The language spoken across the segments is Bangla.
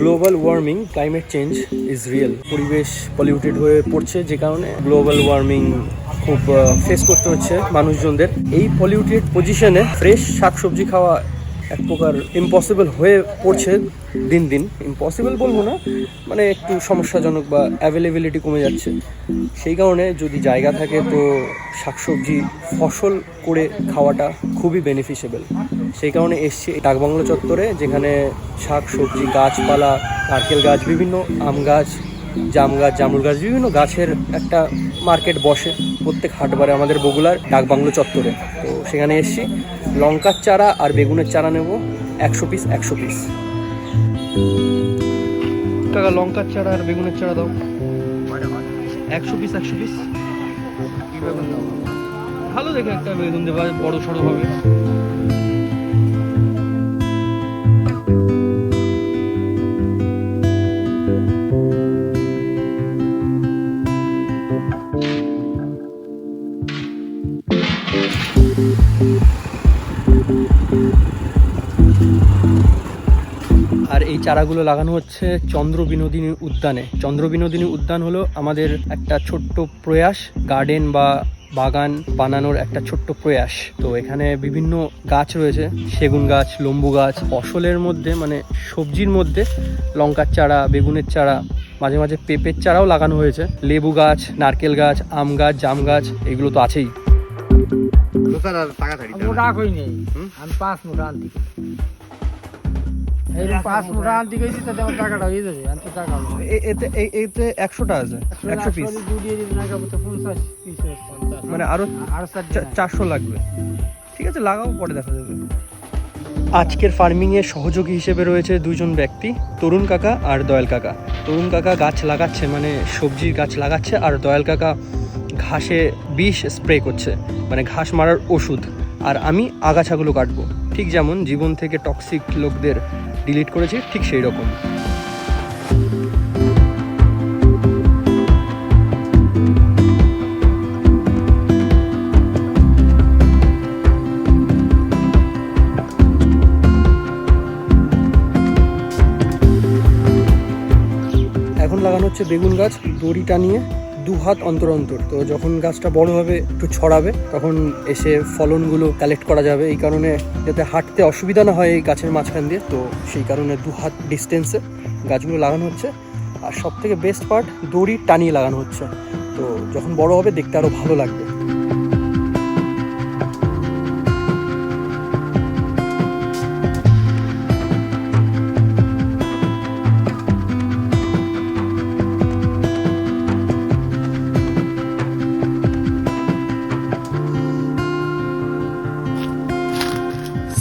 Global warming climate change is real পরিবেশ পলিউটেড হয়ে পড়ছে যে কারণে গ্লোবাল ওয়ার্মিং খুব ফেস করতে হচ্ছে মানুষজনদের। এই পলিউটেড পজিশনে ফ্রেশ শাকসবজি খাওয়া এক প্রকার ইম্পসিবল হয়ে পড়ছে দিন দিন। ইম্পসিবল বলব না মানে একটু সমস্যাজনক বা অ্যাভেলেবিলিটি কমে যাচ্ছে। সেই কারণে যদি জায়গা থাকে তো শাকসবজি, ফসল করে খাওয়াটা খুবই বেনিফিশিয়েবল সেই কারণে এসছি ডাকবাংলো চত্বরে, যেখানে শাক সবজি গাছপালা, নারকেল গাছ, বিভিন্ন আম গাছ জাম গাছ, জামরুল গাছ, বিভিন্ন গাছের একটা মার্কেট বসে প্রত্যেক হাটবারে আমাদের বগুলার ডাকবাংলো চত্বরে। তো সেখানে এসছি, লঙ্কার চারা আর বেগুনের চারা নেব, একশো পিস একশো পিস কাকা লঙ্কার চারা আর বেগুনের চারা দাও। একশো পিস একশো পিস ভালো দেখে একটা বেগুন দেবা, বড় সড়ো হবে। আর এই চারাগুলো লাগানো হচ্ছে চন্দ্র বিনোদিনী উদ্যানে। চন্দ্র বিনোদিনী উদ্যান হলো আমাদের একটা ছোট্ট প্রয়াস গার্ডেন বা বাগান বানানোর একটা ছোট্ট প্রয়াস। তো এখানে বিভিন্ন গাছ রয়েছে, সেগুন গাছ, লম্বু গাছ, ফসলের মধ্যে মানে সবজির মধ্যে লঙ্কার চারা, বেগুনের চারা, মাঝে মাঝে পেঁপের চারাও লাগানো হয়েছে। লেবু গাছ, নারকেল গাছ, আম গাছ, জাম গাছ, এগুলো তো আছেই। মোটা কই নেই। আমি পাঁচ মোটা আনতে এইরকম পাঁচ মোটা। আনতে গেছি তাতে আমার টাকাটা হয়ে যাবে। আনতে টাকা হবে। না। এ- এতে এতে একশোটা আছে একশো পিস আসলে দুধ দিয়ে যদি না খাব তো পঞ্চাশ পিস মানে আরও চারশো লাগবে। ঠিক আছে লাগাও পরে দেখা যাবে। আজকের ফার্মিংয়ে সহযোগী হিসেবে রয়েছে দুজন ব্যক্তি তরুণ কাকা আর দয়াল কাকা। তরুণ কাকা গাছ লাগাচ্ছে মানে সবজির গাছ লাগাচ্ছে আর দয়াল কাকা ঘাসে বিষ স্প্রে করছে মানে ঘাস মারার ওষুধ। আর আমি আগাছাগুলো কাটবো। ঠিক যেমন জীবন থেকে টক্সিক লোকদের ডিলিট করেছি, ঠিক সেই রকম এখন লাগানো হচ্ছে বেগুন গাছ দড়ি টানিয়ে দু হাত অন্তর অন্তর। তো যখন গাছটা বড় হবে, একটু ছড়াবে, তখন এসে ফলনগুলো কালেক্ট করা যাবে। এই কারণে যাতে হাঁটতে অসুবিধা না হয় এই গাছের মাঝখান দিয়ে, তো সেই কারণে দু হাত ডিস্টেন্সে গাছগুলো লাগানো হচ্ছে। আর সব থেকে বেস্ট পার্ট দড়ি টানিয়ে লাগানো হচ্ছে। তো যখন বড় হবে, দেখতে আরও ভালো লাগবে।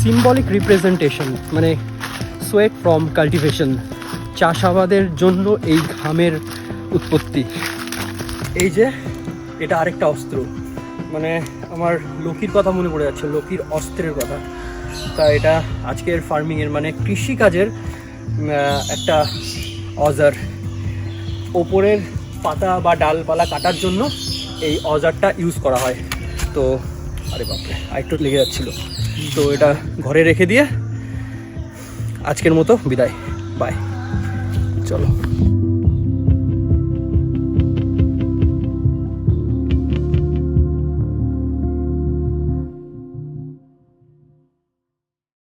সিম্বলিক রিপ্রেজেন্টেশন মানে সোয়েট ফ্রম কাল্টিভেশন চাষাবাদের জন্য এই ঘামের উৎপত্তি। এই যে, এটা আরেকটা অস্ত্র। মানে আমার লোকির কথা মনে পড়ে যাচ্ছে লোকির অস্ত্রের কথা। তা এটা আজকের ফার্মিংয়ের মানে কৃষিকাজের একটা অজার। ওপরের পাতা বা ডালপালা কাটার জন্য এই অজারটা ইউজ করা হয়। তো, আরে বাপরে, আরেকটু লেগে যাচ্ছিল। তো এটা ঘরে রেখে দিয়ে আজকের মতো বিদায়। বাই চলো।